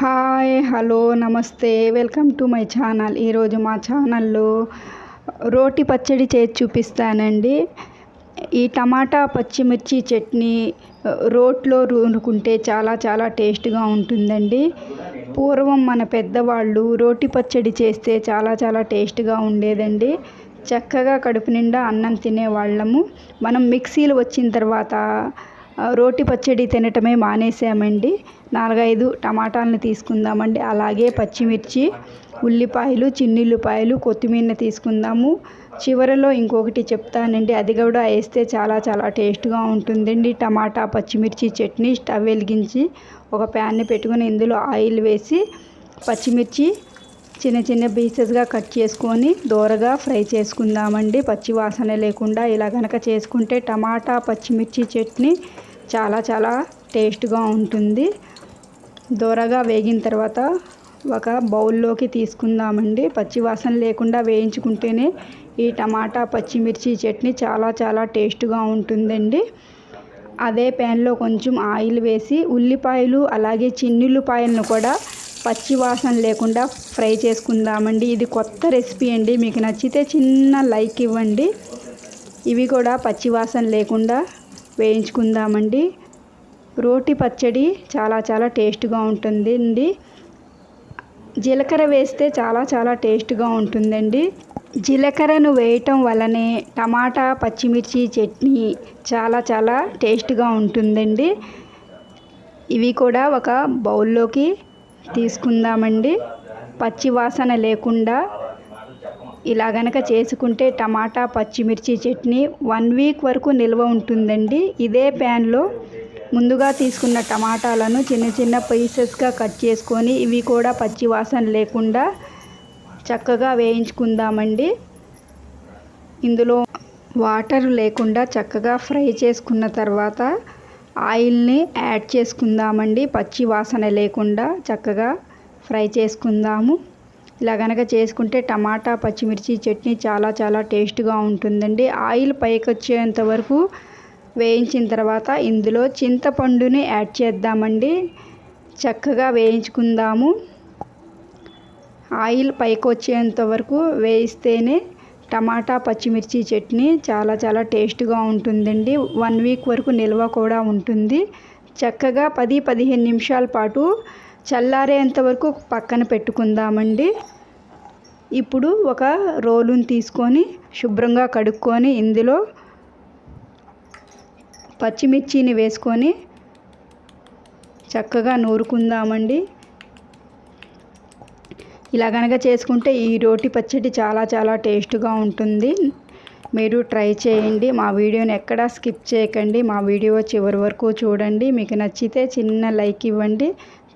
Hi hello నమస్తే. Welcome to my channel. ఈరోజు మా ఛానల్లో రోటి పచ్చడి చేసి చూపిస్తానండి. ఈ టమాటా పచ్చిమిర్చి చట్నీ రోట్లో రునుకుంటే చాలా చాలా టేస్ట్గా ఉంటుందండి. పూర్వం మన పెద్దవాళ్ళు రోటి పచ్చడి చేస్తే చాలా చాలా టేస్ట్గా ఉండేదండి. చక్కగా కడుపు నిండా అన్నం తినేవాళ్ళము. మనం మిక్సీలు వచ్చిన తర్వాత రోటి పచ్చడి తినటమే మానేసామండి. నాలుగైదు టమాటాలను తీసుకుందామండి. అలాగే పచ్చిమిర్చి ఉల్లిపాయలు చిన్నుల్లిపాయలు కొత్తిమీర తీసుకుందాము. చివరిలో ఇంకొకటి చెప్తానండి. అది కూడా వేస్తే చాలా చాలా టేస్ట్గా ఉంటుందండి. టమాటా పచ్చిమిర్చి చట్నీ స్టవ్ వెలిగించి ఒక ప్యాన్ని పెట్టుకుని ఇందులో ఆయిల్ వేసి పచ్చిమిర్చి చిన్న చిన్న పీసెస్గా కట్ చేసుకొని దోరగా ఫ్రై చేసుకుందామండి. పచ్చి వాసన లేకుండా ఇలా కనుక చేసుకుంటే టమాటా పచ్చిమిర్చి చట్నీ చాలా చాలా టేస్ట్గా ఉంటుంది. దోరగా వేగిన తర్వాత ఒక బౌల్లోకి తీసుకుందామండి. పచ్చి వాసన లేకుండా వేయించుకుంటేనే ఈ టమాటా పచ్చిమిర్చి చట్నీ చాలా చాలా టేస్ట్గా ఉంటుందండి. అదే ప్యాన్లో కొంచెం ఆయిల్ వేసి ఉల్లిపాయలు అలాగే చిన్నుల్లిపాయలను కూడా పచ్చి వాసన లేకుండా ఫ్రై చేసుకుందామండి. ఇది కొత్త రెసిపీ అండి. మీకు నచ్చితే చిన్న లైక్ ఇవ్వండి. ఇవి కూడా పచ్చి వాసన లేకుండా వేయించుకుందామండి. రోటి పచ్చడి చాలా చాలా టేస్ట్గా ఉంటుంది అండి జీలకర్ర వేస్తే చాలా చాలా టేస్ట్గా ఉంటుందండి. జీలకర్రను వేయటం వల్లనే టమాటా పచ్చిమిర్చి చట్నీ చాలా చాలా టేస్ట్గా ఉంటుందండి. ఇవి కూడా ఒక బౌల్లోకి తీసుకుందామండి. పచ్చి వాసన లేకుండా ఇలా గనక చేసుకుంటే టమాటా పచ్చిమిర్చి చట్నీ వన్ వీక్ వరకు నిల్వ ఉంటుందండి. ఇదే ప్యాన్లో ముందుగా తీసుకున్న టమాటాలను చిన్న చిన్న పీసెస్గా కట్ చేసుకొని ఇవి కూడా పచ్చి వాసన లేకుండా చక్కగా వేయించుకుందామండి. ఇందులో వాటర్ లేకుండా చక్కగా ఫ్రై చేసుకున్న తర్వాత ఆయిల్ని యాడ్ చేసుకుందామండి. పచ్చి వాసన లేకుండా చక్కగా ఫ్రై చేసుకుందాము. ఇలా కనుక చేసుకుంటే టమాటా పచ్చిమిర్చి చట్నీ చాలా చాలా టేస్ట్గా ఉంటుందండి. ఆయిల్ పైకి వచ్చేంత వరకు వేయించిన తర్వాత ఇందులో చింతపండుని యాడ్ చేద్దామండి. చక్కగా వేయించుకుందాము. ఆయిల్ పైకి వచ్చేంత వరకు వేయిస్తేనే టమాటా పచ్చిమిర్చి చట్నీ చాలా చాలా టేస్ట్గా ఉంటుందండి. వన్ వీక్ వరకు నిల్వ కూడా ఉంటుంది. చక్కగా పది పదిహేను నిమిషాల పాటు చల్లారేంత వరకు పక్కన పెట్టుకుందామండి. ఇప్పుడు ఒక రోలుని తీసుకొని శుభ్రంగా కడుక్కొని ఇందులో పచ్చిమిర్చిని వేసుకొని చక్కగా నూరుకుందామండి. ఇలా కనుక చేసుకుంటే ఈ రోటి పచ్చడి చాలా చాలా టేస్ట్గా ఉంటుంది. మీరు ట్రై చేయండి. మా వీడియోని ఎక్కడా స్కిప్ చేయకండి. మా వీడియో చివరి వరకు చూడండి. మీకు నచ్చితే చిన్న లైక్ ఇవ్వండి.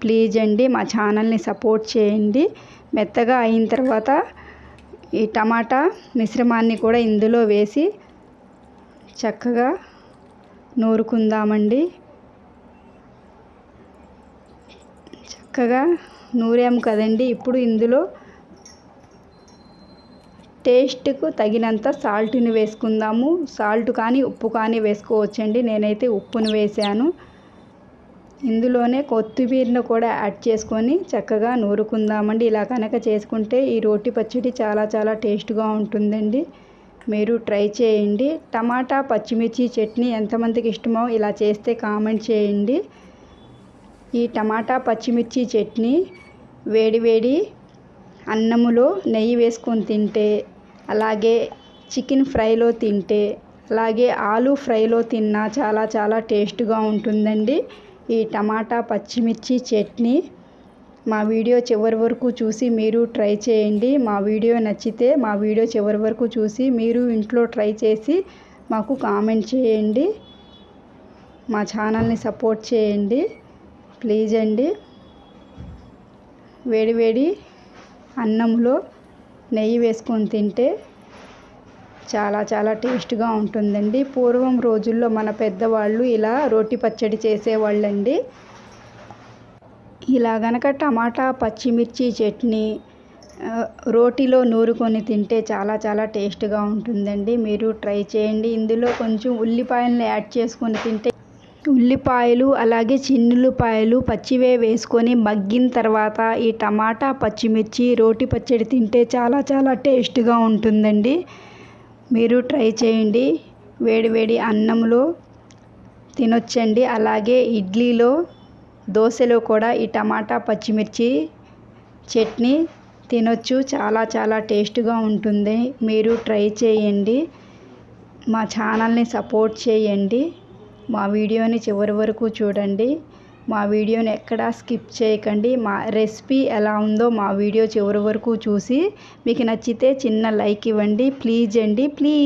ప్లీజ్ అండి మా ఛానల్ని సపోర్ట్ చేయండి. మెత్తగా అయిన తర్వాత ఈ టమాటా మిశ్రమాన్ని కూడా ఇందులో వేసి చక్కగా నూరుకుందామండి. చక్కగా నూరాము కదండి. ఇప్పుడు ఇందులో టేస్ట్కు తగినంత సాల్ట్ని వేసుకుందాము. సాల్ట్ కానీ ఉప్పు కానీ వేసుకోవచ్చండి. నేనైతే ఉప్పును వేసాను. ఇందులోనే కొత్తిమీరను కూడా యాడ్ చేసుకొని చక్కగా నూరుకుందామండి. ఇలా కనుక చేసుకుంటే ఈ రోటి పచ్చడి చాలా చాలా టేస్ట్గా ఉంటుందండి. మీరు ట్రై చేయండి. టమాటా పచ్చిమిర్చి చట్నీ ఎంతమందికి ఇష్టమో ఇలా చేస్తే కామెంట్ చేయండి. ఈ టమాటా పచ్చిమిర్చి చట్నీ వేడివేడి అన్నములో నెయ్యి వేసుకొని తింటే అలాగే చికెన్ ఫ్రైలో తింటే అలాగే ఆలు ఫ్రైలో తిన్నా చాలా చాలా టేస్ట్గా ఉంటుందండి. ఈ టమాటా పచ్చిమిర్చి చట్నీ మా వీడియో చివరి వరకు చూసి మీరు ట్రై చేయండి. మా వీడియో నచ్చితే మా వీడియో చివరి వరకు చూసి మీరు ఇంట్లో ట్రై చేసి మాకు కామెంట్ చేయండి. మా ఛానల్ని సపోర్ట్ చేయండి. ప్లీజ్ అండి. వేడివేడి అన్నంలో నెయ్యి వేసుకొని తింటే చాలా చాలా టేస్ట్గా ఉంటుందండి. పూర్వం రోజుల్లో మన పెద్దవాళ్ళు ఇలా రోటి పచ్చడి చేసేవాళ్ళండి. ఇలా గనక టమాటా పచ్చిమిర్చి చట్నీ రోటిలో నూరుకొని తింటే చాలా చాలా టేస్ట్గా ఉంటుందండి. మీరు ట్రై చేయండి. ఇందులో కొంచెం ఉల్లిపాయలను యాడ్ చేసుకొని తింటే ఉల్లిపాయలు అలాగే చిన్నుల్లిపాయలు పచ్చివే వేసుకొని మగ్గిన తర్వాత ఈ టమాటా పచ్చిమిర్చి రోటి పచ్చడి తింటే చాలా చాలా టేస్ట్గా ఉంటుందండి. మీరు ట్రై చేయండి. వేడివేడి అన్నంలో తినొచ్చండి. అలాగే ఇడ్లీలో దోశలో కూడా ఈ టమాటా పచ్చిమిర్చి చట్నీ తినొచ్చు. చాలా చాలా టేస్ట్గా ఉంటుంది. మీరు ట్రై చేయండి. మా ఛానల్ని సపోర్ట్ చేయండి. మా వీడియోని చివరి వరకు చూడండి. మా వీడియోని ఎక్కడా స్కిప్ చేయకండి. మా రెసిపీ ఎలా ఉందో మా వీడియో చివరి వరకు చూసి మీకు నచ్చితే చిన్న లైక్ ఇవ్వండి. ప్లీజ్ అండి. ప్లీజ్.